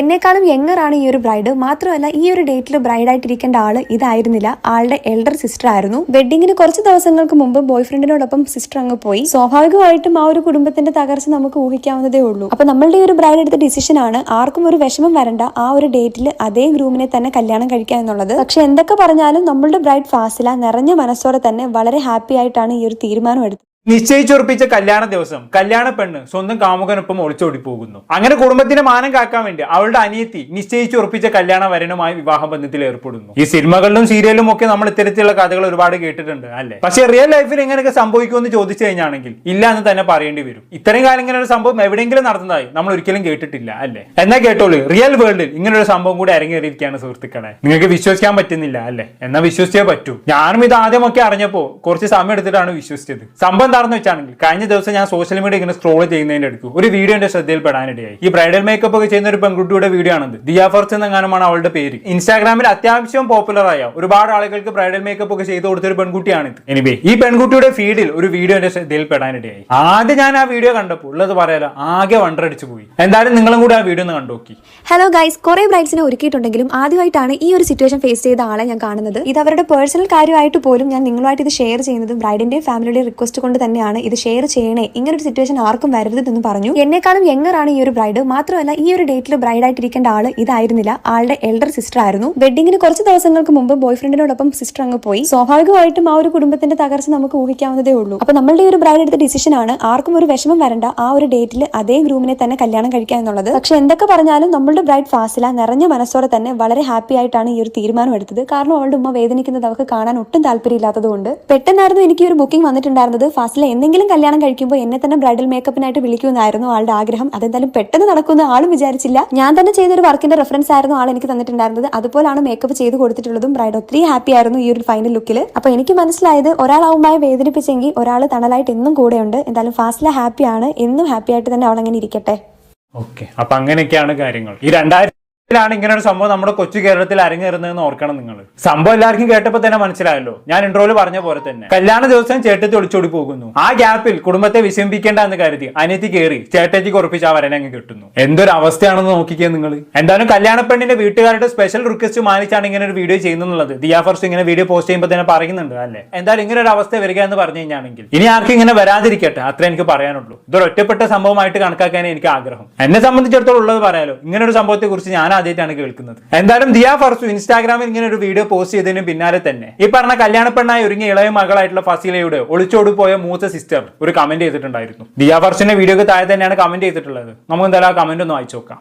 എന്നെക്കാളും യങ്ങറാണ് ഈ ഒരു ബ്രൈഡ് മാത്രമല്ല ഈ ഒരു ഡേറ്റിൽ ബ്രൈഡായിട്ടിരിക്കേണ്ട ആൾ ഇതായിരുന്നില്ല. ആളുടെ എൽഡർ സിസ്റ്റർ ആയിരുന്നു. വെഡിങ്ങിന് കുറച്ച് ദിവസങ്ങൾക്ക് മുമ്പ് ബോയ് ഫ്രണ്ടിനോടൊപ്പം സിസ്റ്റർ അങ്ങ് പോയി. സ്വാഭാവികമായിട്ടും ആ ഒരു കുടുംബത്തിന്റെ തകർച്ച നമുക്ക് ഊഹിക്കാവുന്നതേ ഉള്ളൂ. അപ്പൊ നമ്മളുടെ ഈ ഒരു ബ്രൈഡ് എടുത്ത ഡിസിഷൻ ആണ് ആർക്കും ഒരു വിഷമം വരണ്ട ആ ഒരു ഡേറ്റിൽ അതേ ഗ്രൂമിനെ തന്നെ കല്യാണം കഴിക്കുക എന്നുള്ളത്. പക്ഷെ എന്തൊക്കെ പറഞ്ഞാലും നമ്മളുടെ ബ്രൈഡ് ഫാസില നിറഞ്ഞ മനസ്സോടെ തന്നെ വളരെ ഹാപ്പി ആയിട്ടാണ് ഈ ഒരു തീരുമാനം എടുത്തത്. നിശ്ചയിച്ചുറപ്പിച്ച കല്യാണ ദിവസം കല്യാണ പെണ്ണ് സ്വന്തം കാമുകനൊപ്പം ഒളിച്ചോടി പോകുന്നു അങ്ങനെ കുടുംബത്തിന്റെ മാനം കാക്കാൻ വേണ്ടി അവളുടെ അനിയത്തി നിശ്ചയിച്ചുറപ്പിച്ച കല്യാണ വരനുമായി വിവാഹ ബന്ധത്തിൽ ഏർപ്പെടുന്നു. ഈ സിനിമകളിലും സീരിയലിലും ഒക്കെ നമ്മൾ ഇത്തരത്തിലുള്ള കഥകൾ ഒരുപാട് കേട്ടിട്ടുണ്ട് അല്ലേ? പക്ഷെ റിയൽ ലൈഫിൽ ഇങ്ങനെയൊക്കെ സംഭവിക്കുമെന്ന് ചോദിച്ചു കഴിഞ്ഞാണെങ്കിൽ ഇല്ല എന്ന് തന്നെ പറയേണ്ടി വരും. ഇത്രയും കാലം ഇങ്ങനെ ഒരു സംഭവം എവിടെയെങ്കിലും നടന്നതായി നമ്മൾ ഒരിക്കലും കേട്ടിട്ടില്ല അല്ലേ? എന്നാ കേട്ടോളൂ റിയൽ വേൾഡിൽ ഇങ്ങനെ ഒരു സംഭവം കൂടി അരങ്ങേറിയിരിക്കുകയാണ് സുഹൃത്തുക്കളെ. നിങ്ങൾക്ക് വിശ്വസിക്കാൻ പറ്റുന്നില്ല അല്ലേ? എന്നാ വിശ്വസിച്ചേ പറ്റൂ. ഞാനും ഇത് ആദ്യമൊക്കെ അറിഞ്ഞപ്പോ കുറച്ച് സമയം എടുത്തിട്ടാണ് വിശ്വസിച്ചത്. സംഭവം എന്താണെന്ന് വെച്ചാണെങ്കിൽ കഴിഞ്ഞ ദിവസം ഞാൻ സോഷ്യൽ മീഡിയ ഇങ്ങനെ സ്ക്രോൾ ചെയ്യുന്നതിന്റെ അടുത്ത് ഒരു വീഡിയോ എന്റെ ശ്രദ്ധയിൽപ്പെടാനിടയായി. ഈ ബ്രൈഡൽ മേക്കപ്പ് ഒക്കെ ചെയ്യുന്ന ഒരു പെൺകുട്ടിയുടെ വീഡിയോ ആണത്. ദിയ ഫർസ് എന്നെങ്ങാനുമാണ് അവളുടെ പേര്. ഇൻസ്റ്റാഗ്രാമിൽ അത്യാവശ്യം പോപ്പുലർ ആയ ഒരുപാട് ആളുകൾക്ക് ബ്രൈഡൽ മേക്കപ്പ് ഒക്കെ ചെയ്തു കൊടുത്ത ഒരു പെൺകുട്ടിയാണ് ഇത് എനിവേ ഈ പെൺകുട്ടിയുടെ ഫീഡിൽ ഒരു വീഡിയോ എന്റെ ശ്രദ്ധയിൽപ്പെടാനിടയായി. ആദ്യം ഞാൻ ആ വീഡിയോ കണ്ടപ്പോൾ ഉള്ളത് പറയാലോ ആകെ വണ്ടടിച്ചു പോയി. എന്തായാലും നിങ്ങളും കൂടി ആ വീഡിയോ ഒന്ന് കണ്ടോക്കി ഹലോ ഗൈസ് കുറെ ബ്രൈഡ്സിനെ ഒരുക്കിയിട്ടുണ്ടെങ്കിലും ആദ്യമായിട്ടാണ് ഈ ഒരു സിറ്റുവേഷൻ ഫേസ് ചെയ്ത ആളെ ഞാൻ കാണുന്നത്. ഇത് അവരുടെ പേഴ്സണൽ കാര്യമായിട്ട് പോലും ഞാൻ നിങ്ങളുമായിട്ട് ഇത് ഷെയർ ചെയ്യുന്നതും ബ്രൈഡിന്റെയും ഫാമിലിയുടെ റിക്വസ്റ്റ് കൊണ്ട് തന്നെയാണ് ഇത് ഷെയർ ചെയ്യണേ. ഇങ്ങനെ ഒരു സിറ്റുവേഷൻ ആർക്കും വരരുതെന്ന് പറഞ്ഞു. എന്നെക്കാളും യങ്ങറാണ് ഈ ഒരു ബ്രൈഡ് മാത്രമല്ല ഈ ഒരു ഡേറ്റിൽ ബ്രൈഡ് ബ്രൈഡായിട്ടിരിക്കേണ്ട ആൾ ഇതായിരുന്നില്ല. ആളുടെ എൽഡർ സിസ്റ്റർ ആയിരുന്നു. വെഡിങ്ങിന് കുറച്ച് ദിവസങ്ങൾക്ക് മുമ്പ് ബോയ് ഫ്രണ്ടിനോടൊപ്പം സിസ്റ്റർ അങ്ങ് പോയി. സ്വാഭാവികമായിട്ടും ആ ഒരു കുടുംബത്തിന്റെ തകർച്ച നമുക്ക് ഊഹിക്കാവുന്നതേ ഉള്ളൂ. അപ്പൊ നമ്മളുടെ ഒരു ബ്രൈഡ് എടുത്ത ഡിസിഷൻ ആണ് ആർക്കും ഒരു വിഷമം വരണ്ട ആ ഒരു ഡേറ്റിൽ അതേ ഗ്രൂമിനെ തന്നെ കല്യാണം കഴിക്കുക എന്നുള്ളത്. പക്ഷെ എന്തൊക്കെ പറഞ്ഞാലും നമ്മളുടെ ബ്രൈഡ് ഫാസില നിറഞ്ഞ മനസ്സോടെ തന്നെ വളരെ ഹാപ്പി ആയിട്ടാണ് ഈ ഒരു തീരുമാനം എടുത്തത്. കാരണം അവളുടെ ഉമ്മ വേദനിക്കുന്നത് അവർക്ക് കാണാൻ ഒട്ടും താല്പര്യമില്ലാത്തതുകൊണ്ട്. പെട്ടെന്നായിരുന്നു എനിക്ക് ഒരു ബുക്കിംഗ് വന്നിട്ടുണ്ടായിരുന്നത്. ഫാസില എന്തെങ്കിലും കല്യാണം കഴിക്കുമ്പോൾ എന്നെ തന്നെ ബ്രൈഡൽ മേക്കപ്പിനായിട്ട് വിളിക്കുമെന്നായിരുന്നു ആളുടെ ആഗ്രഹം. അതെന്തായാലും പെട്ടെന്ന് നടക്കുന്ന ആളും വിചാരിച്ചില്ല. ഞാൻ തന്നെ ചെയ്ത ഒരു വർക്കിന്റെ റെഫറൻസ് ആയിരുന്നു ആൾ എനിക്ക് തന്നിട്ടുണ്ടായിരുന്നത്. അതുപോലാണ് മേക്കപ്പ് ചെയ്ത് കൊടുത്തിട്ടുള്ളതും ബ്രൈഡ് ഒത്തിരി ഹാപ്പി ആയിരുന്നു ഈ ഒരു ഫൈനൽ ലുക്കിൽ അപ്പൊ എനിക്ക് മനസ്സിലായത് ഒരാളാവുമായി വേദനിപ്പിച്ചെങ്കിൽ ഒരാൾ തണലായിട്ട് എന്നും കൂടെയുണ്ട്. എന്തായാലും ഫാസില ഹാപ്പിയാണ് എന്നും ഹാപ്പി ആയിട്ട് തന്നെ അവൾ അങ്ങനെ ഇരിക്കട്ടെ. ഓക്കെ അപ്പൊ അങ്ങനെയൊക്കെയാണ് കാര്യങ്ങൾ. ഈ രണ്ടായിരത്തിലാണ് ഇങ്ങനെ ഒരു സംഭവം നമ്മുടെ കൊച്ചു കേരളത്തിൽ അരങ്ങേറുന്നതെന്ന് ഓർക്കണം നിങ്ങൾ. സംഭവം എല്ലാവർക്കും കേട്ടപ്പോൾ തന്നെ മനസ്സിലായല്ലോ. ഞാൻ ഇൻട്രോയിൽ പറഞ്ഞ പോലെ തന്നെ. കല്യാണ ദിവസം ചേട്ടത്തി ഒളിച്ചോടി പോകുന്നു. ആ ഗ്യാപ്പിൽ കുടുംബത്തെ വിശമിപ്പിക്കേണ്ട എന്ന് കരുതി അനിയത്തി കയറി ചേട്ടത്തിക്ക് ഉറപ്പിച്ച് ആ വരനെ അങ്ങ് കിട്ടുന്നു. എന്തൊരു അവസ്ഥയാണെന്ന് നോക്കിക്കേ നിങ്ങൾ എന്തായാലും കല്യാണ പെണ്ണിന്റെ വീട്ടുകാരുടെ സ്പെഷ്യൽ റിക്വസ്റ്റ് മാനിച്ചാണ് ഇങ്ങനെ ഒരു വീഡിയോ ചെയ്യുന്നുള്ളത്. ദിയാ ഫർസ്റ്റ് ഇങ്ങനെ വീഡിയോ പോസ്റ്റ് ചെയ്യുമ്പോൾ തന്നെ പറയുന്നുണ്ട് അല്ലേ? എന്തായാലും ഇങ്ങനെ ഒരു അവസ്ഥ വരിക എന്ന് പറഞ്ഞു കഴിഞ്ഞാണെങ്കിൽ ഇനി ആർക്കും ഇങ്ങനെ വരാതിരിക്കട്ടെ അത്ര എനിക്ക് പറയാനുള്ളൂ. ഇതൊരു ഒറ്റപ്പെട്ട സംഭവമായിട്ട് കണക്കാക്കാനേ എനിക്ക് ആഗ്രഹം. എന്നെ സംബന്ധിച്ചിടത്തോളം ഉള്ളത് പറയാലോ. ഇങ്ങനെ ഒരു സംഭവത്തെ കുറിച്ച് ഞാൻ ആദ്യമായിട്ടാണ് കേൾക്കുന്നത്. എന്തായാലും ദിയ ഫർസു ഇൻസ്റ്റാഗ്രാമിൽ ഇങ്ങനെ ഒരു വീഡിയോ പോസ്റ്റ് ചെയ്തതിന് പിന്നാലെ തന്നെ. ഈ പറഞ്ഞ കല്യാണ പെണ്ണായി ഒരുങ്ങിയ ഇളയ മകളായിട്ടുള്ള ഫസീലയുടെ ഒളിച്ചോടി പോയ മൂത്ത സിസ്റ്റർ ഒരു കമന്റ് ചെയ്തിട്ടുണ്ടായിരുന്നു. ദിയ ഫർസിന്റെ വീഡിയോക്ക് താഴെ തന്നെയാണ് കമന്റ് ചെയ്തിട്ടുള്ളത്. നമുക്ക് എന്തായാലും ആ കമന്റ് ഒന്ന് വായിച്ചു നോക്കാം.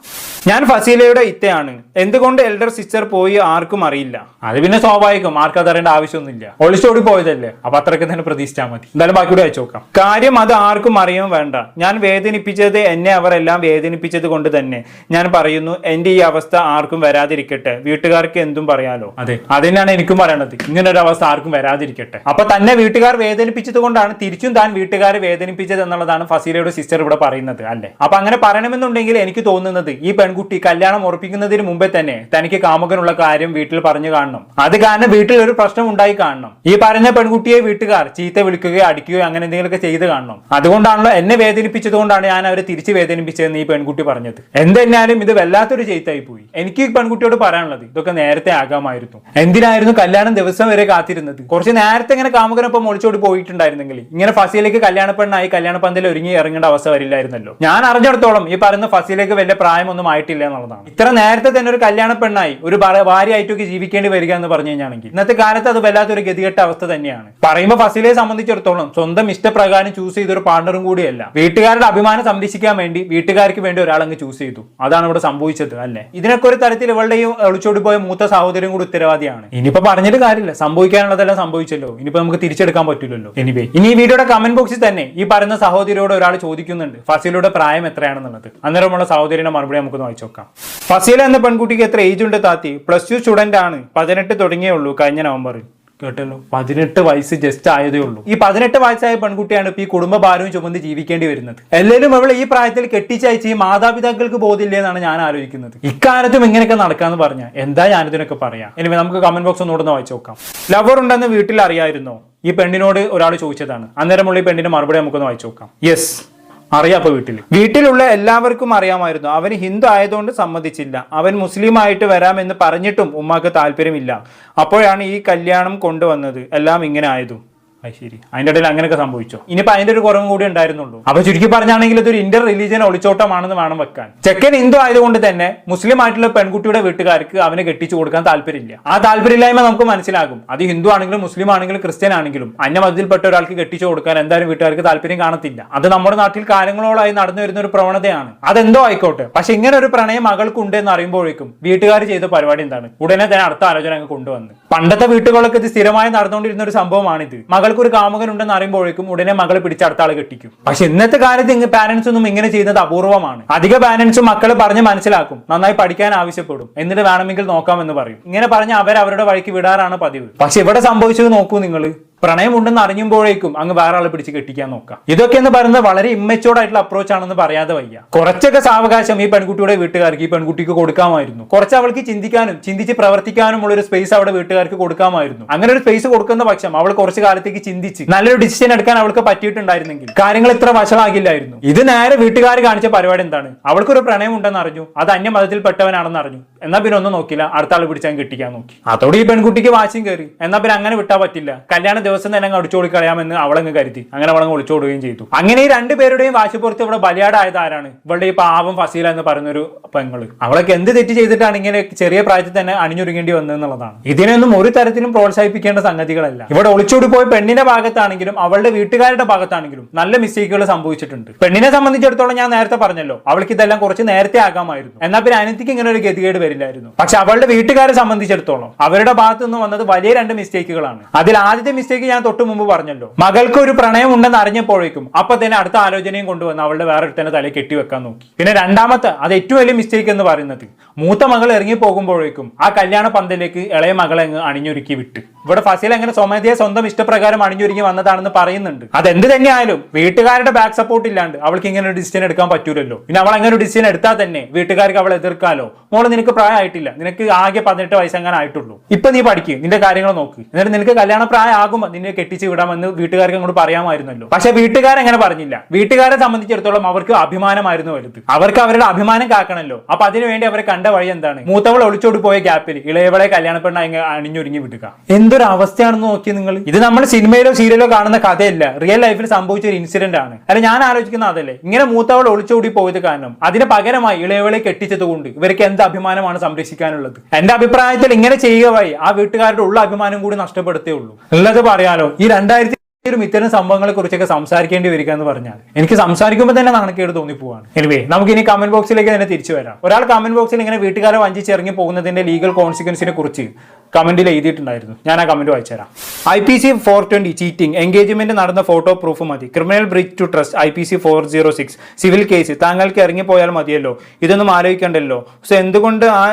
ഞാൻ ഫസീലയുടെ ഇത്തയാണ്. എന്തുകൊണ്ട് എൽഡർ സിസ്റ്റർ പോയി ആർക്കും അറിയില്ല. അത് പിന്നെ സ്വാഭാവികം. ആർക്കും അതറിയേണ്ട ആവശ്യമൊന്നുമില്ല. ഒളിച്ചോടി പോയതല്ലേ. അപ്പൊ അത്രയ്ക്ക് തന്നെ പ്രതീക്ഷിച്ചാൽ മതി. എന്തായാലും ബാക്കി കൂടെ അയച്ചു നോക്കാം. കാര്യം അത് ആർക്കും അറിയാൻ വേണ്ട. ഞാൻ വേദനിപ്പിച്ചത് എന്നെ അവരെല്ലാം വേദനിപ്പിച്ചത് കൊണ്ട് തന്നെ. ഞാൻ പറയുന്നു എന്റെ ഈ അവസ്ഥ ആർക്കും വരാതിരിക്കട്ടെ. വീട്ടുകാർക്ക് എന്തും പറയാലോ? അതെ. അതിനാണ് എനിക്കും പറയണത്. ഇങ്ങനെ ഒരു അവസ്ഥ ആർക്കും വരാതിരിക്കട്ടെ. അപ്പൊ തന്നെ വീട്ടുകാർ വേദനിപ്പിച്ചത് കൊണ്ടാണ് തിരിച്ചും താൻ വീട്ടുകാരെ വേദനിപ്പിച്ചത് എന്നുള്ളതാണ് ഫസീലയുടെ സിസ്റ്റർ ഇവിടെ പറയുന്നത് അല്ലെ? അപ്പൊ അങ്ങനെ പറയണമെന്നുണ്ടെങ്കിൽ എനിക്ക് തോന്നുന്നത് ഈ പെൺകുട്ടി കല്യാണം ഉറപ്പിക്കുന്നതിന് മുമ്പേ തന്നെ തനിക്ക് കാമുകനുള്ള കാര്യം വീട്ടിൽ പറഞ്ഞു കാണണം. അത് കാരണം വീട്ടിൽ ഒരു പ്രശ്നം ഉണ്ടായി കാണണം. ഈ പറഞ്ഞ പെൺകുട്ടിയെ വീട്ടുകാർ ചീത്ത വിളിക്കുകയോ അടിക്കുകയോ അങ്ങനെ എന്തെങ്കിലുമൊക്കെ ചെയ്ത് കാണണം. അതുകൊണ്ടാണല്ലോ എന്നെ വേദനിപ്പിച്ചത് കൊണ്ടാണ് ഞാൻ അവരെ തിരിച്ച് വേദനിപ്പിച്ചതെന്ന് ഈ പെൺകുട്ടി പറഞ്ഞത്. എന്തെന്നാലും ഇത് വല്ലാത്തൊരു ചെയ്ത്തായി പോയി. എനിക്ക് പെൺകുട്ടിയോട് പറയാനുള്ളത് ഇതൊക്കെ നേരത്തെ ആകാമായിരുന്നു. എന്തിനായിരുന്നു കല്യാണം ദിവസം വരെ കാത്തിരുന്നത്? കുറച്ച് നേരത്തെ ഇങ്ങനെ കാമുകനൊപ്പം ഒളിച്ചോട് പോയിട്ടുണ്ടായിരുന്നെങ്കിൽ ഇങ്ങനെ ഫസിലേക്ക് കല്യാണ പെണ്ണായി കല്യാണ പന്തൽ ഒരുങ്ങി ഇറങ്ങേണ്ട അവസ്ഥ വരില്ലായിരുന്നല്ലോ. ഞാൻ അറിഞ്ഞിടത്തോളം ഈ പറയുന്ന ഫസിലേക്ക് വലിയ പ്രായമൊന്നും ആയിട്ടില്ല എന്നുള്ളതാണ്. ഇത്ര നേരത്തെ തന്നെ ഒരു കല്യാണ പെണ്ണായി ഒരു ഭാര്യ ഭാര്യയായിട്ടൊക്കെ ജീവിക്കേണ്ടി വരിക എന്ന് പറഞ്ഞു കഴിഞ്ഞാണെങ്കിൽ ഇന്നത്തെ കാലത്ത് അത് വല്ലാത്തൊരു ഗതികെട്ട അവസ്ഥ തന്നെയാണ്. പറയുമ്പോൾ ഫസിലെ സംബന്ധിച്ചിടത്തോളം സ്വന്തം ഇഷ്ടപ്രകാരം ചൂസ് ചെയ്ത ഒരു പാർട്ണറും കൂടിയല്ല. വീട്ടുകാരുടെ അഭിമാനം സംരക്ഷിക്കാൻ വേണ്ടി വീട്ടുകാർക്ക് വേണ്ടി ഒരാൾ അങ്ങ് ചൂസ് ചെയ്തു. അതാണ് ഇവിടെ സംഭവിച്ചത് അല്ലേ? ഇതിനൊക്കെ ഒരു തരത്തിൽ ഇവളുടെ ഈ ഒളിച്ചോടി പോയ മൂത്ത സഹോദരൻ കൂടി ഉത്തരവാദിയാണ്. ഇനിയിപ്പോ പറഞ്ഞിട്ട് കാര്യമില്ല. സംഭവിക്കാനുള്ളതെല്ലാം സംഭവിച്ചല്ലോ. ഇനിയിപ്പോ നമുക്ക് തിരിച്ചെടുക്കാൻ പറ്റില്ലല്ലോ. എനിവേ ഇനി ഈ വീഡിയോയുടെ കമന്റ് ബോക്സിൽ തന്നെ ഈ പറയുന്ന സഹോദരിയോട് ഒരാൾ ചോദിക്കുന്നുണ്ട്. ഫസീലയുടെ പ്രായം എത്രയാണെന്നുള്ളത്. അന്നേരമുള്ള സഹോദരിയുടെ മറുപടി നമുക്ക് വായിച്ചു നോക്കാം. ഫസീല എന്ന പെൺകുട്ടിക്ക് എത്ര ഏജ് ഉണ്ട് താത്തി? പ്ലസ് ടു സ്റ്റുഡന്റ് ആണ്. പതിനെട്ട് തുടങ്ങിയേ ഉള്ളൂ കഴിഞ്ഞ നവംബറിൽ. കേട്ടല്ലോ. പതിനെട്ട് വയസ്സ് ജസ്റ്റ് ആയതേ ഉള്ളൂ. ഈ പതിനെട്ട് വയസ്സായ പെൺകുട്ടിയാണ് ഇപ്പൊ ഈ കുടുംബ ഭാരവും ചുമന്ന് ജീവിക്കേണ്ടി വരുന്നത്. എല്ലാവരും അവൾ ഈ പ്രായത്തിൽ കെട്ടിച്ചയച്ച് ഈ മാതാപിതാക്കൾക്ക് ബോധില്ലേ എന്നാണ് ഞാൻ ആലോചിക്കുന്നത്. ഇക്കാലത്തും ഇങ്ങനെയൊക്കെ നടക്കാന്ന് പറഞ്ഞ എന്താ ഞാനിതിനൊക്കെ പറയാം? ഇനി നമുക്ക് കമന്റ് ബോക്സ് ഒന്നുകൂടെ ഒന്ന് വായിച്ചു നോക്കാം. ലവർ ഉണ്ടെന്ന് വീട്ടിൽ അറിയായിരുന്നോ ഈ പെണ്ണിനോട് ഒരാൾ ചോദിച്ചതാണ്. അന്നേരമുള്ള ഈ പെണ്ണിന്റെ മറുപടി നമുക്കൊന്ന് വായിച്ചു നോക്കാം. യെസ് അറിയാം വീട്ടിൽ വീട്ടിലുള്ള എല്ലാവർക്കും അറിയാമായിരുന്നു. അവന് ഹിന്ദു ആയതുകൊണ്ട് സമ്മതിച്ചില്ല. അവൻ മുസ്ലിം ആയിട്ട് വരാമെന്ന് പറഞ്ഞിട്ടും ഉമ്മാക്ക് താല്പര്യമില്ല. അപ്പോഴാണ് ഈ കല്യാണം കൊണ്ടുവന്നത്. എല്ലാം ഇങ്ങനെ ആയതും. ശരി അതിന്റെ ഇടയിൽ അങ്ങനെയൊക്കെ സംഭവിച്ചോ? ഇനിയിപ്പോ അതിന്റെ ഒരു കുറവും കൂടി ഉണ്ടായിരുന്നുള്ളൂ. അപ്പൊ ചുരുക്കി പറഞ്ഞാണെങ്കിൽ ഇതൊരു ഇന്റർ റിലീജിയൻ ഒളിച്ചോട്ടമാണെന്ന് വേണം വെക്കാൻ. ചെക്കൻ ഹിന്ദു ആയതുകൊണ്ട് തന്നെ മുസ്ലിം ആയിട്ടുള്ള പെൺകുട്ടിയുടെ വീട്ടുകാർക്ക് അവനെ കെട്ടിച്ചു കൊടുക്കാൻ താല്പര്യമില്ല. ആ താല്പര്യമില്ലായ്മ നമുക്ക് മനസ്സിലാകും. അത് ഹിന്ദു ആണെങ്കിലും മുസ്ലിം ആണെങ്കിലും ക്രിസ്ത്യൻ ആണെങ്കിലും അന്യമതത്തിൽപ്പെട്ട ഒരാൾക്ക് കെട്ടിച്ചു കൊടുക്കാൻ എന്തായാലും വീട്ടുകാർക്ക് താല്പര്യം കാണത്തില്ല. അത് നമ്മുടെ നാട്ടിൽ കാലങ്ങളോളായി നടന്നു വരുന്ന ഒരു പ്രവണതയാണ്. അതെന്തോ ആയിക്കോട്ടെ. പക്ഷെ ഇങ്ങനെ ഒരു പ്രണയം മകൾക്കുണ്ട് എന്ന് അറിയുമ്പോഴേക്കും വീട്ടുകാർ ചെയ്ത പരിപാടി എന്താണ്? ഉടനെ തന്നെ അടുത്ത ആലോചന അങ്ങ് കൊണ്ടുവന്ന്. പണ്ടത്തെ വീട്ടുകളൊക്കെ ഇത് സ്ഥിരമായി നടന്നുകൊണ്ടിരുന്ന ഒരു സംഭവമാണിത്. മകൾക്ക് ഒരു കാമുകൻ ഉണ്ടെന്ന് അറിയുമ്പോഴേക്കും ഉടനെ മകളെ പിടിച്ച് അടുത്ത ആളെ കെട്ടിക്കും. പക്ഷെ ഇന്നത്തെ കാലത്ത് ഇങ്ങ് പാരന്റ്സ് ഒന്നും ഇങ്ങനെ ചെയ്യുന്നത് അപൂർവമാണ്. അധിക പാരന്റ്സും മക്കളെ പറഞ്ഞ് മനസ്സിലാക്കും. നന്നായി പഠിക്കാൻ ആവശ്യപ്പെടും. എന്നിട്ട് വേണമെങ്കിൽ നോക്കാമെന്ന് പറയും. ഇങ്ങനെ പറഞ്ഞ് അവർ അവരുടെ വഴിക്ക് വിടാറാണ് പതിവ്. പക്ഷെ ഇവിടെ സംഭവിച്ചത് നോക്കൂ നിങ്ങൾ പ്രണയമുണ്ടെന്ന് അറിഞ്ഞുമ്പോഴേക്കും അങ്ങ് വേറെ ആളെ പിടിച്ച് കെട്ടിക്കാൻ നോക്കാം. ഇതൊക്കെ എന്ന് പറയുന്നത് വളരെ ഇമ്മച്ചോർഡ് ആയിട്ടുള്ള അപ്രോച്ച് ആണെന്ന് പറയാതെ വയ്യ. കുറച്ചൊക്കെ സാവകാശം ഈ പെൺകുട്ടിയുടെ വീട്ടുകാർക്ക് ഈ പെൺകുട്ടിക്ക് കൊടുക്കാമായിരുന്നു. കുറച്ച് അവൾക്ക് ചിന്തിക്കാനും ചിന്തിച്ച് പ്രവർത്തിക്കാനുമുള്ള ഒരു സ്പേസ് അവിടെ വീട്ടുകാർക്ക് കൊടുക്കാമായിരുന്നു. അങ്ങനെ ഒരു സ്പേസ് കൊടുക്കുന്ന പക്ഷം അവൾ കുറച്ച് കാലത്തേക്ക് ചിന്തിച്ച് നല്ലൊരു ഡിസിഷൻ എടുക്കാൻ അവൾക്ക് പറ്റിയിട്ടുണ്ടായിരുന്നെങ്കിൽ കാര്യങ്ങൾ ഇത്ര വഷളാകില്ലായിരുന്നു. ഇത് നേരെ വീട്ടുകാർ കാണിച്ച പരിപാടി എന്താണ്? അവൾക്കൊരു പ്രണയം ഉണ്ടെന്ന് അറിഞ്ഞു. അത് അന്യമതത്തിൽപ്പെട്ടവനാണെന്ന് അറിഞ്ഞു. എന്നാ പിന്നെ ഒന്നും നോക്കില്ല. അടുത്ത ആൾ പിടിച്ചാൽ കെട്ടിക്കാൻ നോക്കി. അതോടെ ഈ പെൺകുട്ടിക്ക് വാശിയും കയറി. എന്നാ പിന്നെ അങ്ങനെ വിട്ടാൻ പറ്റില്ല. കല്യാണ ദിവസം തന്നെ അങ്ങ് അടിച്ചോടി കളയാമെന്ന് അവളങ്ങ് കരുതി. അങ്ങനെ അവളങ്ങ് ഒളിച്ചോടുകയും ചെയ്തു. അങ്ങനെ ഈ രണ്ടുപേരുടെയും വാശിപ്പുറത്ത് ഇവിടെ ബലിയാടായത് ആരാണ്? ഇവളുടെ ഈ പാവം ഫസീല എന്ന് പറയുന്നൊരു പെങ്ങൾ. അവളൊക്കെ എന്ത് തെറ്റ് ചെയ്തിട്ടാണ് ഇങ്ങനെ ചെറിയ പ്രായത്തിൽ തന്നെ അണിഞ്ഞൊരുങ്ങേണ്ടി വന്നതെന്നുള്ളതാണ്. ഇതിനൊന്നും ഒരു തരത്തിലും പ്രോത്സാഹിപ്പിക്കേണ്ട സംഗതികളല്ല. ഇവിടെ ഒളിച്ചോടി പോയ പെണ്ണിന്റെ ഭാഗത്താണെങ്കിലും അവളുടെ വീട്ടുകാരുടെ ഭാഗത്താണെങ്കിലും നല്ല മിസ്റ്റേക്കുകൾ സംഭവിച്ചിട്ടുണ്ട്. പെണ്ണിനെ സംബന്ധിച്ചിടത്തോളം ഞാൻ നേരത്തെ പറഞ്ഞല്ലോ അവൾക്ക് ഇതെല്ലാം കുറച്ച് നേരത്തെ ആകാമായിരുന്നു. എന്നാൽ പിന്നെ അനിത്തിക്ക് ഇങ്ങനെ ഒരു ഗതികേട് വരില്ലായിരുന്നു പക്ഷെ അവളുടെ വീട്ടുകാരെ സംബന്ധിച്ചിടത്തോളം അവരുടെ ഭാഗത്തു നിന്ന് വന്നത് വലിയ രണ്ട് മിസ്റ്റേക്കുകളാണ്. അതിൽ ആദ്യത്തെ മിസ്റ്റേക്ക് ഞാൻ തൊട്ട് മുമ്പ് പറഞ്ഞല്ലോ. മകൾക്ക് ഒരു പ്രണയം ഉണ്ടെന്ന് അറിഞ്ഞപ്പോഴേക്കും അപ്പൊ തന്നെ അടുത്ത ആലോചനയും കൊണ്ടുവന്ന് അവളുടെ വേറെ തന്നെ തല കെട്ടിവെക്കാൻ നോക്കി. പിന്നെ രണ്ടാമത്തെ അത് ഏറ്റവും വലിയ മിസ്റ്റേക്ക് എന്ന് പറയുന്നത് മൂത്ത മകൾ ഇറങ്ങി പോകുമ്പോഴേക്കും ആ കല്യാണ പന്തലേക്ക് ഇളയ മകളെ അങ്ങ് അണിഞ്ഞൊരുക്കി വിട്ട്. ഇവിടെ ഫസീൽ അങ്ങനെ സ്വമേധയെ സ്വന്തം ഇഷ്ടപ്രകാരം അണിഞ്ഞൊരുങ്ങി വന്നതാണെന്ന് പറയുന്നുണ്ട്. അതെന്ത് തന്നെയായാലും വീട്ടുകാരുടെ ബാക്ക് സപ്പോർട്ട് ഇല്ലാണ്ട് അവൾക്ക് ഇങ്ങനെ ഒരു ഡിസിഷൻ എടുക്കാൻ പറ്റൂലല്ലോ. പിന്നെ അവൾ അങ്ങനെ ഒരു ഡിസിഷൻ എടുത്താൽ തന്നെ വീട്ടുകാർക്ക് അവൾ എതിർക്കാലോ? മോൾ നിനക്ക് പ്രായമായിട്ടില്ല. നിനക്ക് ആകെ പതിനെട്ട് വയസ്സെങ്ങാൻ ആയിട്ടുള്ളൂ. ഇപ്പൊ നീ പഠിക്കും നിന്റെ കാര്യങ്ങൾ നോക്ക്. എന്നിട്ട് നിനക്ക് കല്യാണ പ്രായമാകുമ്പോൾ നിന്നെ കെട്ടിച്ച് വിടാമെന്ന് വീട്ടുകാർക്ക് അങ്ങോട്ട് പറയാമായിരുന്നല്ലോ. പക്ഷെ വീട്ടുകാരെങ്ങനെ പറഞ്ഞില്ല. വീട്ടുകാരെ സംബന്ധിച്ചിടത്തോളം അവർക്ക് അഭിമാനമായിരുന്നു വലുത്. അവർക്ക് അവരുടെ അഭിമാനം കാക്കണല്ലോ. അപ്പൊ അതിനുവേണ്ടി അവരെ കണ്ട വഴി എന്താണ്? മൂത്തവൾ ഒളിച്ചോടി പോയ ഗ്യാപ്പിൽ ഇളയവളെ കല്യാണ പെണ്ണ അണിഞ്ഞൊരുങ്ങി വിടുക. എന്തൊരു അവസ്ഥയാണെന്ന് നോക്കി നിങ്ങൾ ഇത് നമ്മൾ സിനിമയിലോ സീരിയലോ കാണുന്ന കഥയല്ല. റിയൽ ലൈഫിൽ സംഭവിച്ച ഒരു ഇൻസിഡന്റ് ആണ്. അല്ല ഞാൻ ആലോചിക്കുന്ന അതല്ലേ. ഇങ്ങനെ മൂത്തവൾ ഒളിച്ചോടി പോയത് കാരണം അതിന് പകരമായി ഇളയവളെ കെട്ടിച്ചത് കൊണ്ട് ഇവർക്ക് എന്ത് അഭിമാനമാണ്? സംരക്ഷിക്കാനുള്ളത്. എന്റെ അഭിപ്രായത്തിൽ ഇങ്ങനെ ചെയ്യുക വഴി ആ വീട്ടുകാരുടെ ഉള്ള അഭിമാനം കൂടി നഷ്ടപ്പെടുത്തേ ഉള്ളൂ. ഉള്ളത് പറയാലോ ഈ രണ്ടായിരത്തി ഇത്തരം സംഭവങ്ങളെ കുറിച്ചൊക്കെ സംസാരിക്കേണ്ടി വരിക എന്ന് പറഞ്ഞാൽ എനിക്ക് സംസാരിക്കുമ്പോൾ തന്നെ നാണക്കേട് തോന്നിപ്പോവാണ് എനിവേ നമുക്ക് ഇനി കമന്റ് ബോക്സിലേക്ക് തന്നെ തിരിച്ചു വരാം. ഒരാൾ കമന്റ് ബോക്സിൽ ഇങ്ങനെ വീട്ടുകാരെ വഞ്ചിച്ചിറങ്ങി പോകുന്നതിന്റെ ലീഗൽ കോൺസിക്വൻസിനെ കുറിച്ച് കമന്റിൽ എഴുതിയിട്ടുണ്ടായിരുന്നു. ഞാൻ ആ comment വായിച്ചുതരാം. I P C four twenty cheating engagement നടന്ന ഫോട്ടോ പ്രൂഫ് മതി. Criminal breach to trust I P C four zero six civil case താങ്കൾക്ക് ഇറങ്ങിപ്പോയാൽ മതിയല്ലോ. ഇതൊന്നും ആലോചിക്കണ്ടല്ലോ. സോ എന്തുകൊണ്ട് ആ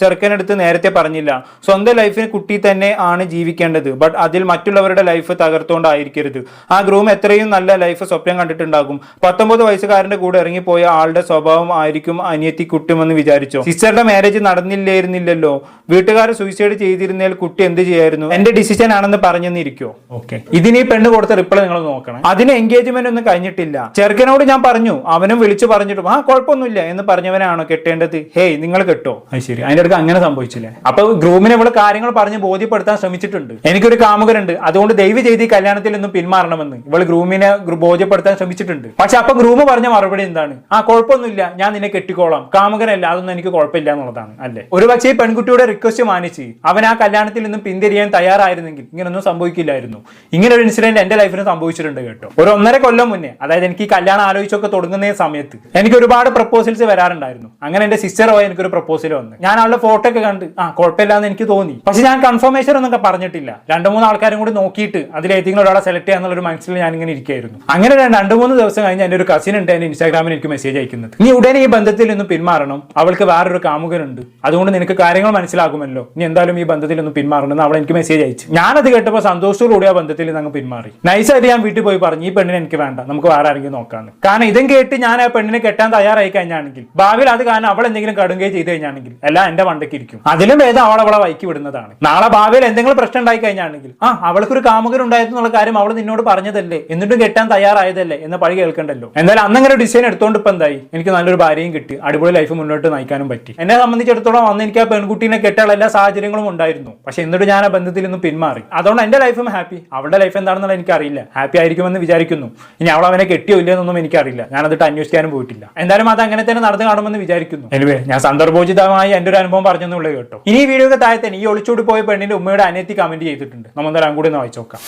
ചെറുക്കനെടുത്ത് നേരത്തെ പറഞ്ഞില്ല? സ്വന്തം ലൈഫിന് കുട്ടി തന്നെ ആണ് ജീവിക്കേണ്ടത്. ബട്ട് അതിൽ മറ്റുള്ളവരുടെ ലൈഫ് തകർത്തുകൊണ്ടായിരിക്കരുത് ആ ഗ്രൂം എത്രയും നല്ല ലൈഫ് സ്വപ്നം കണ്ടിട്ടുണ്ടാകും. പത്തൊമ്പത് വയസ്സുകാരന്റെ കൂടെ ഇറങ്ങിപ്പോയ ആളുടെ സ്വഭാവം ആയിരിക്കും അനിയത്തി കുട്ടുമെന്ന് വിചാരിച്ചോ? സിസ്റ്ററുടെ മാരേജ് നടന്നില്ലായിരുന്നില്ലല്ലോ. വീട്ടുകാർ സൂയിസൈഡ് ചെയ്തിരുന്നേൽ കുട്ടി എന്ത് ചെയ്യായിരുന്നു? എന്റെ ഡിസിഷൻ ആണെന്ന് പറഞ്ഞെന്നിരിക്കോ. ഓക്കെ ഇതിന് ഈ പെണ്ണ് കൊടുത്ത റിപ്ലൈ നിങ്ങൾ നോക്കണം. അതിന് എൻഗേജ്മെന്റ് ഒന്നും കഴിഞ്ഞിട്ടില്ല. ചെറുക്കനോട് ഞാൻ പറഞ്ഞു. അവനും വിളിച്ചു പറഞ്ഞിട്ടും ആ കുഴപ്പമൊന്നുമില്ല എന്ന് പറഞ്ഞവനാണോ കെട്ടേണ്ടത്? ഹേയ് നിങ്ങൾ കെട്ടോ? അത് ശരി. അതിന്റെ അടുത്ത് അങ്ങനെ സംഭവിച്ചില്ലേ? അപ്പൊ ഗ്രൂമിനെ ഇവിടെ കാര്യങ്ങൾ പറഞ്ഞ് ബോധ്യപ്പെടുത്താൻ ശ്രമിച്ചിട്ടുണ്ട്. എനിക്കൊരു കാമുകരുണ്ട് അതുകൊണ്ട് ദയവ് ചെയ്ത് ഈ കല്യാണത്തിൽ നിന്നും പിന്മാറണമെന്ന് ഇവൾ ഗ്രൂമിനെ ബോധ്യപ്പെടുത്താൻ ശ്രമിച്ചിട്ടുണ്ട്. പക്ഷെ അപ്പൊ ഗ്രൂമ് പറഞ്ഞ മറുപടി എന്താണ്? ആ കുഴപ്പമൊന്നുമില്ല. ഞാൻ നിന്നെ കെട്ടിക്കോളാം. കാമുകനല്ല. അതൊന്നും എനിക്ക് കുഴപ്പമില്ല എന്നുള്ളതാണ്. അല്ലേ? ഒരു പക്ഷേ ഈ പെൺകുട്ടിയുടെ റിക്വസ്റ്റ് മാനിച്ച് അവൻ ആ കല്യാണത്തിൽ നിന്നും പിന്തിരിയാൻ തയ്യാറായിരുന്നെങ്കിൽ ഇങ്ങനൊന്നും സംഭവിക്കില്ലായിരുന്നു. ഇങ്ങനെ ഒരു ഇൻസിഡന്റ് എന്റെ ലൈഫിന് സംഭവിച്ചിട്ടുണ്ട് കേട്ടോ. ഒരു ഒന്നര കൊല്ലം മുന്നേ അതായത് എനിക്ക് കല്യാണം ആലോചിച്ചൊക്കെ തുടങ്ങുന്ന സമയത്ത് എനിക്ക് ഒരുപാട് പ്രപ്പോസൽസ് വരാറുണ്ടായിരുന്നു. അങ്ങനെ എന്റെ സിസ്റ്റർ പോയി എനിക്കൊരു പ്രപ്പോസൽ വന്നു. ഞാൻ അവളുടെ ഫോട്ടോ ഒക്കെ കണ്ട് ആ കുഴപ്പമില്ലാന്ന് എനിക്ക് തോന്നി. പക്ഷെ ഞാൻ കൺഫർമേഷൻ ഒന്നും പറഞ്ഞിട്ടില്ല. രണ്ടു മൂന്ന് ആൾക്കാരും കൂടി നോക്കിയിട്ട് അതിൽ ഏതെങ്കിലും ഒരാളെ സെലക്ട് ചെയ്യാന്നുള്ള ഒരു മനസ്സിൽ ഞാൻ ഇങ്ങനെ ഇരിക്കുകയായിരുന്നു. അങ്ങനെ രണ്ട് മൂന്ന് ദിവസം കഴിഞ്ഞ് എന്റെ ഒരു കസിൻ ഉണ്ട് എന്റെ ഇൻസ്റ്റാഗ്രാമിൽ എനിക്ക് മെസ്സേജ് അയക്കുന്നത്. നീ ഉടനെ ഈ ബന്ധത്തിൽ നിന്ന് പിന്മാറണം. അവൾക്ക് വേറൊരു കാമുകനുണ്ട്. അതുകൊണ്ട് നിനക്ക് കാര്യങ്ങൾ മനസ്സിലാകുമല്ലോ. നീ എന്തായാലും ഈ ബന്ധത്തിൽ ബന്ധത്തിൽ ഒന്ന് പിന്മാറണമെന്ന് അവൾ എനിക്ക് മെസ്സേജ് അയച്ചു. ഞാനത് കേട്ടപ്പോൾ സന്തോഷത്തോടുകൂടി ആ ബന്ധത്തിൽ നിന്ന് അങ്ങ് പിന്മാറി. നൈസായിട്ട് ഞാൻ വീട്ടിൽ പോയി പറഞ്ഞു ഈ പെണ്ണിനെ എനിക്ക് വേണ്ട നമുക്ക് വേറെ ആരെങ്കിലും നോക്കാന്ന്. കാരണം ഇതും കേട്ട് ഞാൻ ആ പെണ്ണിനെ കെട്ടാൻ തയ്യാറായി കഴിഞ്ഞാണെങ്കിൽ ഭാവിയിൽ അത് കാരണം അവൾ എന്തെങ്കിലും കടുങ്കേ ചെയ്ത് കഴിഞ്ഞാണെങ്കിൽ എല്ലാം എന്റെ മണ്ടയ്ക്ക് ഇരിക്കും. അതിലും ഭേദം അവൾ അവളെ വൈക്കി വിടുന്നതാണ്. നാളെ ഭാവിയിൽ എന്തെങ്കിലും പ്രശ്നം ഉണ്ടായി കഴിഞ്ഞാണെങ്കിൽ ആ അവൾക്കൊരു കാമുകൻ ഉണ്ടായിരുന്നു കാര്യം അവൾ നിന്നോട് പറഞ്ഞതല്ലേ? എന്നിട്ടും കെട്ടാൻ തയ്യാറായതല്ലേ? എന്ന പഴി കേൾക്കണ്ടല്ലോ. എന്തായാലും അന്നങ്ങനെ ഡിസൈൻ എടുത്തോണ്ട് ഇപ്പം എന്തായി? എനിക്ക് നല്ലൊരു ഭാര്യയും കിട്ടി. അടിപൊളി ലൈഫ് മുന്നോട്ട് നയിക്കാനും പറ്റി. എന്നെ സംബന്ധിച്ചിടത്തോളം അന്ന് എനിക്ക് ആ പെൺകുട്ടീനെ കെട്ടാനുള്ള എല്ലാ സാഹചര്യങ്ങളും ഉണ്ടായിരുന്നു. പക്ഷെ എന്നിട്ട് ഞാൻ ആ ബന്ധത്തിൽ നിന്ന് പിന്മാറി. അതുകൊണ്ട് എന്റെ ലൈഫും ഹാപ്പി അവളുടെ ലൈഫ് എന്താണെന്നുള്ള എനിക്കറിയില്ല. ഹാപ്പി ആയിരിക്കുമെന്ന് വിചാരിക്കുന്നു. ഇനി അവൾ അവനെ കെട്ടിയോ ഇല്ലെന്നൊന്നും എനിക്കറിയില്ല. ഞാൻ അതിട്ട് അന്വേഷിക്കാനും പോയിട്ടില്ല. എന്തായാലും അത് അങ്ങനെ തന്നെ നടന്നു കാണുമെന്ന് വിചാരിക്കുന്നു. എനിവേ ഞാൻ സന്ദർഭോചിതമായി എന്റെ ഒരു അനുഭവം പറഞ്ഞെന്നുള്ളൂ കേട്ടോ. ഇനി ഈ വീഡിയോക്ക് താഴെ തന്നെ ഈ ഒളിച്ചോടി പോയ പെണ്ണിന്റെ ഉമ്മയുടെ അനിയത്തി കമന്റ് ചെയ്തിട്ടുണ്ട്. നമ്മൾ എന്തായാലും കൂടി ഒന്ന് വായിച്ചു നോക്കാം.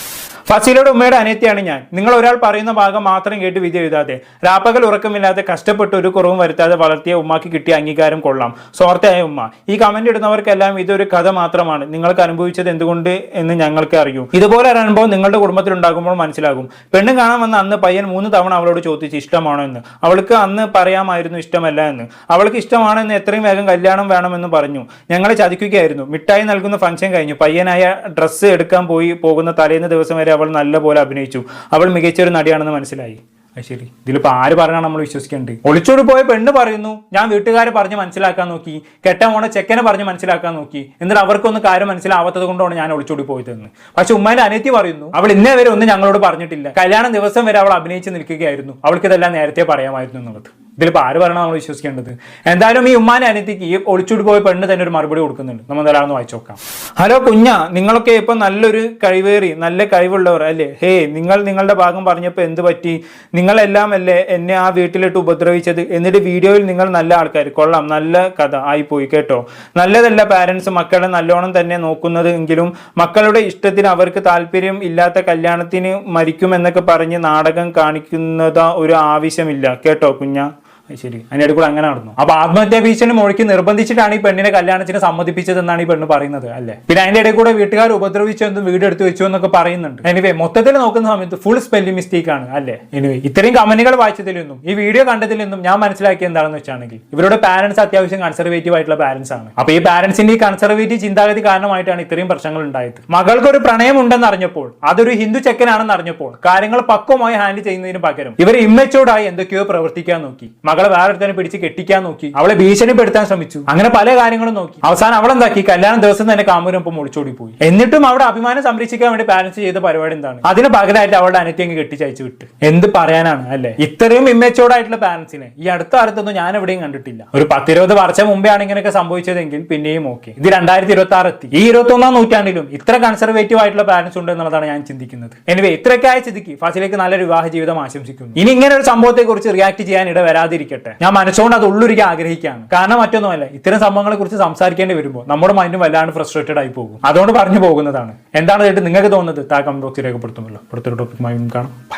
ഫസീലയുടെ ഉമ്മയുടെ അനിയത്തിയാണ് ഞാൻ. നിങ്ങൾ ഒരാൾ പറയുന്ന ഭാഗം മാത്രം കേട്ട് വിധി എഴുതാതെ. രാപ്പകൽ ഉറക്കമില്ലാതെ കഷ്ടപ്പെട്ട് ഒരു കുറവും വരുത്താതെ വളർത്തിയ ഉമ്മാക്ക് കിട്ടിയ അംഗീകാരം കൊള്ളാം. സ്വാർത്ഥയായ ഉമ്മ. ഈ കമന്റ് ഇടുന്നവർക്കെല്ലാം ഇതൊരു കഥ മാത്രമാണ്. നിങ്ങൾക്ക് അനുഭവിച്ചത് എന്തുകൊണ്ട് എന്ന് ഞങ്ങൾക്ക് അറിയൂ. ഇതുപോലെ ഒരു അനുഭവം നിങ്ങളുടെ കുടുംബത്തിൽ ഉണ്ടാകുമ്പോൾ മനസ്സിലാകും. പെണ്ണ് കാണാൻ വന്ന അന്ന് പയ്യൻ മൂന്ന് തവണ അവളോട് ചോദിച്ചു ഇഷ്ടമാണോ എന്ന്. അവൾക്ക് അന്ന് പറയാമായിരുന്നു ഇഷ്ടമല്ല എന്ന്. അവൾക്ക് ഇഷ്ടമാണെന്ന് എത്രയും വേഗം കല്യാണം വേണമെന്ന് പറഞ്ഞു. ഞങ്ങളെ ചതിക്കുകയായിരുന്നു. മിഠായി നൽകുന്ന ഫംഗ്ഷൻ കഴിഞ്ഞു. പയ്യനായ ഡ്രസ്സ് എടുക്കാൻ പോയി പോകുന്ന തലേന്ന് ദിവസം വരെ അവൾ നല്ലപോലെ അഭിനയിച്ചു. അവൾ മികച്ചൊരു നടിയാണെന്ന് മനസ്സിലായി. ശരി. ഇതിലിപ്പോൾ ആര് പറഞ്ഞാണ് നമ്മൾ വിശ്വസിക്കേണ്ടത്? ഒളിച്ചോടി പോയ പെണ്ണ് പറയുന്നു. ഞാൻ വീട്ടുകാരെ പറഞ്ഞ് മനസ്സിലാക്കാൻ നോക്കി. കെട്ട മോണ ചെക്കനെ പറഞ്ഞ് മനസ്സിലാക്കാൻ നോക്കി. എന്നിട്ട് അവർക്കൊന്നും കാര്യം മനസ്സിലാവാത്തത് കൊണ്ടാണ് ഞാൻ ഒളിച്ചോടി പോയതെന്ന്. പക്ഷെ ഉമ്മാന്റെ അനിയത്തി പറയുന്നു അവൾ ഇന്നേ വരെ ഒന്നും ഞങ്ങളോട് പറഞ്ഞിട്ടില്ല. കല്യാണ ദിവസം വരെ അവൾ അഭിനയിച്ച് നിൽക്കുകയായിരുന്നു. അവൾക്ക് ഇതെല്ലാം നേരത്തെ പറയാമായിരുന്നു എന്നുള്ളത്. ഇതിലിപ്പോൾ ആര് പറയണം നമ്മൾ വിശ്വസിക്കേണ്ടത്? എന്തായാലും ഈ ഉമ്മാനെ അനിയത്തിക്ക് ഈ ഒളിച്ചോടി പോയ പെണ്ണ് തന്നെ ഒരു മറുപടി കൊടുക്കുന്നുണ്ട്. നമ്മൾ എന്തായാലും വായിച്ചു നോക്കാം. ഹലോ കുഞ്ഞ നിങ്ങളൊക്കെ ഇപ്പൊ നല്ലൊരു കഴിവേറി നല്ല കഴിവുള്ളവർ അല്ലേ? ഹേ നിങ്ങൾ നിങ്ങളുടെ ഭാഗം പറഞ്ഞപ്പോൾ എന്ത് പറ്റി? നിങ്ങളെല്ലാം അല്ലേ എന്നെ ആ വീട്ടിലിട്ട് ഉപദ്രവിച്ചത്? എന്നിട്ട് വീഡിയോയിൽ നിങ്ങൾ നല്ല ആൾക്കാർ കൊള്ളാം നല്ല കഥ ആയിപ്പോയി കേട്ടോ. നല്ലതല്ല പാരൻസ് മക്കളെ നല്ലോണം തന്നെ നോക്കുന്നത് എങ്കിലും മക്കളുടെ ഇഷ്ടത്തിന് അവർക്ക് താല്പര്യം ഇല്ലാത്ത കല്യാണത്തിന് മരിക്കുമെന്നൊക്കെ പറഞ്ഞ് നാടകം കാണിക്കുന്നത് ഒരു ആവശ്യമില്ല. കേട്ടോ കുഞ്ഞ? ശരി. അതിനിടെ കൂടെ അങ്ങനെ നടന്നു. അപ്പൊ ആത്മഹത്യാ ഭീഷണി മുഴക്കി നിർബന്ധിച്ചിട്ടാണ് ഈ പെണ്ണിനെ കല്യാണത്തിന് സമ്മതിപ്പിച്ചതെന്നാണ് ഈ പെണ്ണ് പറയുന്നത് അല്ലേ? പിന്നെ അതിന്റെ ഇടയിൽ കൂടെ വീട്ടുകാർ ഉപദ്രവിച്ചെന്നും വീട് എടുത്തു വെച്ചു എന്നൊക്കെ പറയുന്നുണ്ട്. എനിവേ മൊത്തത്തിൽ നോക്കുന്ന സമയത്ത് ഫുൾ സ്പെല്ലിംഗ് മിസ്റ്റേക്ക് ആണ് അല്ലേ? എനിവേ ഇത്രയും കമന്റുകൾ വായിച്ചതിൽ നിന്നും ഈ വീഡിയോ കണ്ടതിൽ നിന്നും ഞാൻ മനസ്സിലാക്കിയ എന്താണെന്ന് വെച്ചാണെങ്കിൽ ഇവരുടെ പാരന്റ്സ് അത്യാവശ്യം കൺസർവേറ്റീവ് ആയിട്ടുള്ള പാരന്റ്സ് ആണ്. അപ്പൊ ഈ പാരന്റ്സിന്റെ ഈ കൺസർവേറ്റീവ് ചിന്താഗതി കാരണമായിട്ടാണ് ഇത്രയും പ്രശ്നങ്ങൾ ഉണ്ടായത്. മകൾക്ക് ഒരു പ്രണയം ഉണ്ടെന്ന് അറിഞ്ഞപ്പോൾ അതൊരു ഹിന്ദു ചെക്കനാണെന്ന് അറിഞ്ഞപ്പോൾ കാര്യങ്ങൾ പക്വമായി ഹാൻഡിൽ ചെയ്യുന്നതിന് പകരം ഇവർ ഇമ്മച്ചോടായി എന്തൊക്കെയോ പ്രവർത്തിക്കാൻ നോക്കി. മകളെ വേറൊരുത്തനെ പിടിച്ച് കെട്ടിക്കാൻ നോക്കി. അവളെ ഭീഷണിപ്പെടുത്താൻ ശ്രമിച്ചു. അങ്ങനെ പല കാര്യങ്ങളും നോക്കി. അവസാനം അവളെന്താക്കി? കല്യാണം ദിവസം തന്നെ കാമൂരൊപ്പം ഒളിച്ചോടി പോയി. എന്നിട്ടും അവിടെ അഭിമാനം സംരക്ഷിക്കാൻ വേണ്ടി പാരന്റ്സ് ചെയ്ത പരിപാടി എന്താണ്? അതിന് പകരമായിട്ട് അവളുടെ അനത്തി അങ്ങ് കെട്ടിച്ചയച്ചു വിട്ട്. എന്ത് പറയാനാണ് അല്ലെ? ഇത്രയും ഇമ്മച്ചോടായിട്ടുള്ള പാരന്റ്സിനെ ഈ അടുത്ത കാലത്തൊന്നും ഞാൻ എവിടെയും കണ്ടിട്ടില്ല. ഒരു പത്തിരുപത് വർഷം മുമ്പേ ആണ് ഇങ്ങനെയൊക്കെ സംഭവിച്ചതെങ്കിൽ പിന്നെയും ഓക്കെ ഇത് രണ്ടായിരത്തി ഇരുപത്തി ആറ് എത്തി. ഈ ഇരുപത്തി ഒന്നാം നൂറ്റാണ്ടിലും ഇത്ര കൺസർവേറ്റീവ് ആയിട്ടുള്ള പാരന്റ്സ് ഉണ്ട് എന്നുള്ളതാണ് ഞാൻ ചിന്തിക്കുന്നത്. എനിവേ ഇത്രയൊക്കെ ആയ ചിതിക്ക് ഫാസിലേക്ക് നല്ലൊരു വിവാഹ ജീവിതം ആശംസിക്കുന്നു. ഇനി ഇങ്ങനെ ഒരു സംഭവത്തെ കുറിച്ച് റിയാക്ട് ചെയ്യാൻ ഇട വരാതിരിക്കട്ടെ ഞാൻ മനസ്സുകൊണ്ട് അത് ഉള്ളൊരുക്കി ആഗ്രഹിക്കുകയാണ്. കാരണം മറ്റൊന്നുമല്ല ഇത്തരം സംഭവങ്ങളെ കുറിച്ച് സംസാരിക്കേണ്ടി വരുമ്പോൾ നമ്മുടെ മൈൻഡും വല്ലാണ്ട് ഫ്രസ്ട്രേറ്റഡ് ആയി പോകും. അതുകൊണ്ട് പറഞ്ഞു പോകുന്നതാണ്. എന്താണ് കേട്ട് നിങ്ങൾക്ക് തോന്നുന്നത്? താ കമന്റ് ബോക്സിൽ രേഖപ്പെടുത്തുമല്ലോ. അടുത്തൊരു ടോപ്പിക്കുമായി കാണാം.